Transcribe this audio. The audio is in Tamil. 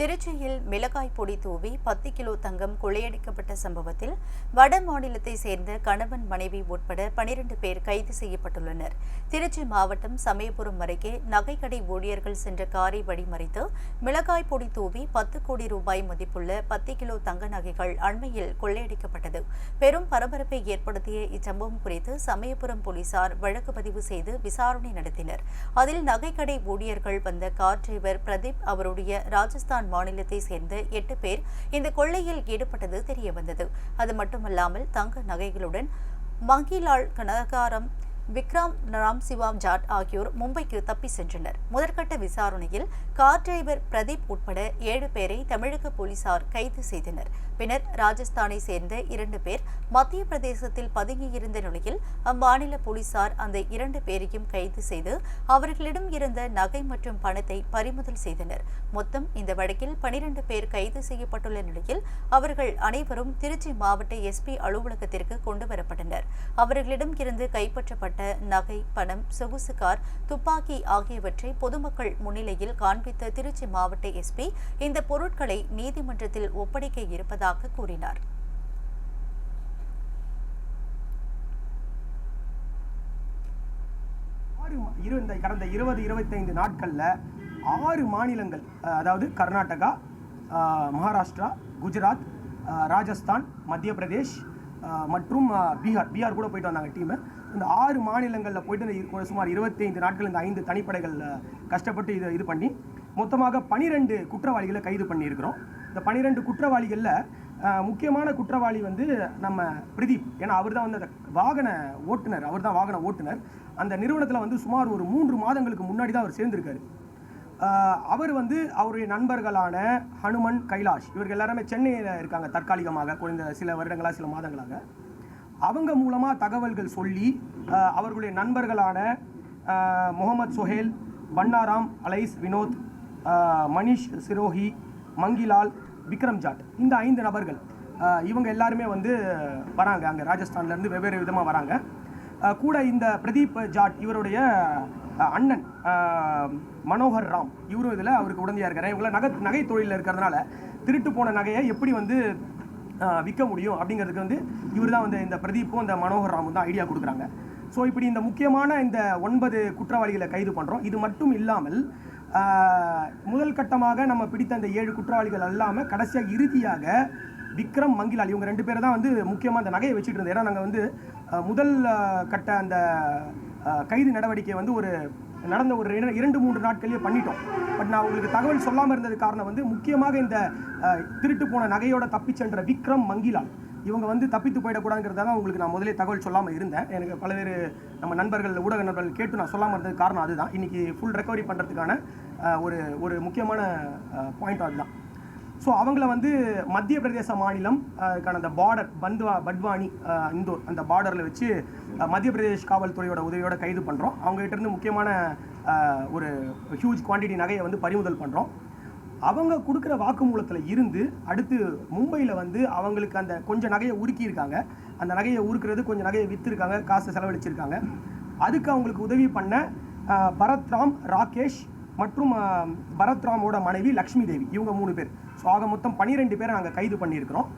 திருச்சியில் மிளகாய் பொடி தூவி பத்து கிலோ தங்கம் கொள்ளையடிக்கப்பட்ட சம்பவத்தில் வட மாநிலத்தை சேர்ந்த கணவன் மனைவி உட்பட பனிரெண்டு பேர் கைது செய்யப்பட்டுள்ளனர். திருச்சி மாவட்டம் சமயபுரம் அருகே நகைக்கடை ஊழியர்கள் சென்ற காரை வழிமறித்து மிளகாய் பொடி தூவி பத்து கோடி ரூபாய் மதிப்புள்ள பத்து கிலோ தங்க நகைகள் அண்மையில் கொள்ளையடிக்கப்பட்டது. பெரும் பரபரப்பை ஏற்படுத்திய இச்சம்பவம் குறித்து சமயபுரம் போலீசார் வழக்கு பதிவு செய்து விசாரணை நடத்தினர். அதில் நகைக்கடை ஊழியர்கள் வந்த கார் டிரைவர் பிரதீப் அவருடைய ராஜஸ்தான் மாநிலத்தை சேர்ந்த எட்டு பேர் இந்த கொள்ளையில் ஈடுபட்டது தெரியவந்தது. அது மட்டுமல்லாமல் தங்க நகைகளுடன் மங்கிலால் கனகாரம் விக்ரம் ராம் சிவாம் ஜாட் ஆகியோர் மும்பைக்கு தப்பி சென்றனர். முதற்கட்ட விசாரணையில் கார் டிரைவர் பிரதீப் உட்பட ஏழு பேரை தமிழக போலீசார் கைது செய்தனர். பின்னர் ராஜஸ்தானை சேர்ந்த இரண்டு பேர் மத்திய பிரதேசத்தில் பதுங்கியிருந்த நிலையில் அம்மாநில போலீசார் அந்த இரண்டு பேரையும் கைது செய்து அவர்களிடம் இருந்த நகை மற்றும் பணத்தை பறிமுதல் செய்தனர். மொத்தம் இந்த வழக்கில் பனிரெண்டு பேர் கைது செய்யப்பட்டுள்ள நிலையில் அவர்கள் அனைவரும் திருச்சி மாவட்ட எஸ்பி அலுவலகத்திற்கு கொண்டு வரப்பட்டனர். அவர்களிடம் இருந்து கைப்பற்றப்பட்ட நகை பணம் சொகுசு கார் துப்பாக்கி ஆகியவற்றை பொதுமக்கள் முன்னிலையில் காண்பித்த திருச்சி மாவட்ட எஸ்பி இந்த பொருட்களை நீதிமன்றத்தில் ஒப்படைக்க இருப்பதாக கூறினார். இரு இந்த கடந்த இருபது இருபத்தைந்து நாட்களில் ஆறு மாநிலங்கள் அதாவது கர்நாடகா மகாராஷ்டிரா குஜராத் ராஜஸ்தான் மத்திய பிரதேஷ் மற்றும் பீகார் பீகார் கூட போயிட்டு வந்தாங்க டீமு இந்த ஆறு மாநிலங்களில் போயிட்டு இந்த இரு- சுமார் இருபத்தைந்து நாட்கள் இந்த ஐந்து தனிப்படைகள் கஷ்டப்பட்டு இது இது பண்ணி மொத்தமாக பனிரெண்டு குற்றவாளிகளை கைது பண்ணியிருக்கிறோம். இந்த பனிரெண்டு குற்றவாளிகளில் முக்கியமான குற்றவாளி வந்து நம்ம பிரதீப். ஏன்னா அவர் தான் வந்து அந்த வாகன ஓட்டுநர் அவர் தான் வாகன ஓட்டுநர். அந்த நிறுவனத்தில் வந்து சுமார் ஒரு மூன்று மாதங்களுக்கு முன்னாடி தான் அவர் சேர்ந்திருக்காரு. அவர் வந்து அவருடைய நண்பர்களான ஹனுமன் கைலாஷ் இவர்கள் எல்லாருமே சென்னையில் இருக்காங்க தற்காலிகமாக குறைந்த சில வருடங்களாக சில மாதங்களாக. அவங்க மூலமாக தகவல்கள் சொல்லி அவர்களுடைய நண்பர்களான முகமது சொஹேல் பன்னாராம் அலைஸ் வினோத் மணிஷ் சிரோஹி மங்கிலால் விக்ரம் ஜாட் இந்த ஐந்து நபர்கள் இவங்க எல்லாருமே வந்து வராங்க. அங்கே ராஜஸ்தான்லேருந்து வெவ்வேறு விதமாக வராங்க. கூட இந்த பிரதீப் ஜாட் இவருடைய அண்ணன் மனோகர் ராம். இவரும் இதில் அவருக்கு உடந்தையாக இருக்காரு. இவங்கள நகை நகை தொழிலில் இருக்கிறதுனால திருட்டு போன நகையை எப்படி வந்து விற்க முடியும் அப்படிங்கிறதுக்கு வந்து இவர் தான் வந்து இந்த பிரதீப்பும் இந்த மனோகர் ராமும் தான் ஐடியா கொடுக்குறாங்க. ஸோ இப்படி இந்த முக்கியமான இந்த ஒன்பது குற்றவாளிகளை கைது பண்ணுறோம் இது மட்டும் இல்லாமல் முதல் கட்டமாக நம்ம பிடித்த அந்த ஏழு குற்றவாளிகள் அல்லாமல் கடைசியாக இறுதியாக விக்ரம் மங்கிலால் இவங்க ரெண்டு பேரை தான் வந்து முக்கியமாக அந்த நகையை வச்சுட்டு இருந்தோம் ஏன்னா நாங்கள் வந்து முதல் கட்ட அந்த கைது நடவடிக்கை வந்து ஒரு நடந்த ஒரு இரண்டு மூன்று நாட்கள்லேயே பண்ணிட்டோம். பட் நான் உங்களுக்கு தகவல் சொல்லாமல் இருந்தது காரணம் வந்து முக்கியமாக இந்த திருட்டு போன நகையோட தப்பி சென்ற விக்ரம் மங்கிலால். இவங்க வந்து தப்பித்து போயிடக்கூடாதுங்கிறதால உங்களுக்கு நான் முதலே தகவல் சொல்லாமல் இருந்தேன். எனக்கு பல்வேறு நம்ம நண்பர்கள் ஊடக நண்பர்கள் கேட்டு நான் சொல்லாமல் இருந்தது காரணம் அதுதான். இன்றைக்கி ஃபுல் ரெக்கவரி பண்ணுறதுக்கான ஒரு ஒரு முக்கியமான பாயிண்ட் அதுதான். ஸோ அவங்கள வந்து மத்திய பிரதேச மாநிலம் அந்த பார்டர் பந்த்வா பட்வானி இந்தூர் அந்த பார்டரில் வச்சு மத்திய பிரதேஷ் காவல்துறையோட உதவியோட கைது பண்ணுறோம் அவங்ககிட்ட இருந்து முக்கியமான ஒரு ஹியூஜ் குவாண்டிட்டி நகையை வந்து பறிமுதல் பண்ணுறோம் அவங்க கொடுக்குற வாக்குமூலத்தில் இருந்து அடுத்து மும்பையில் வந்து அவங்களுக்கு அந்த கொஞ்சம் நகையை உருக்கியிருக்காங்க. அந்த நகையை உருக்குறது கொஞ்சம் நகையை விற்றுருக்காங்க காசு செலவழிச்சிருக்காங்க. அதுக்கு அவங்களுக்கு உதவி பண்ண பரத்ராம் ராகேஷ் மற்றும் பரத்ராமோட மனைவி லக்ஷ்மி தேவி. இவங்க மூணு பேர். ஸோ ஆக மொத்தம் பன்னிரெண்டு பேரை நாங்கள் கைது பண்ணியிருக்கிறோம்.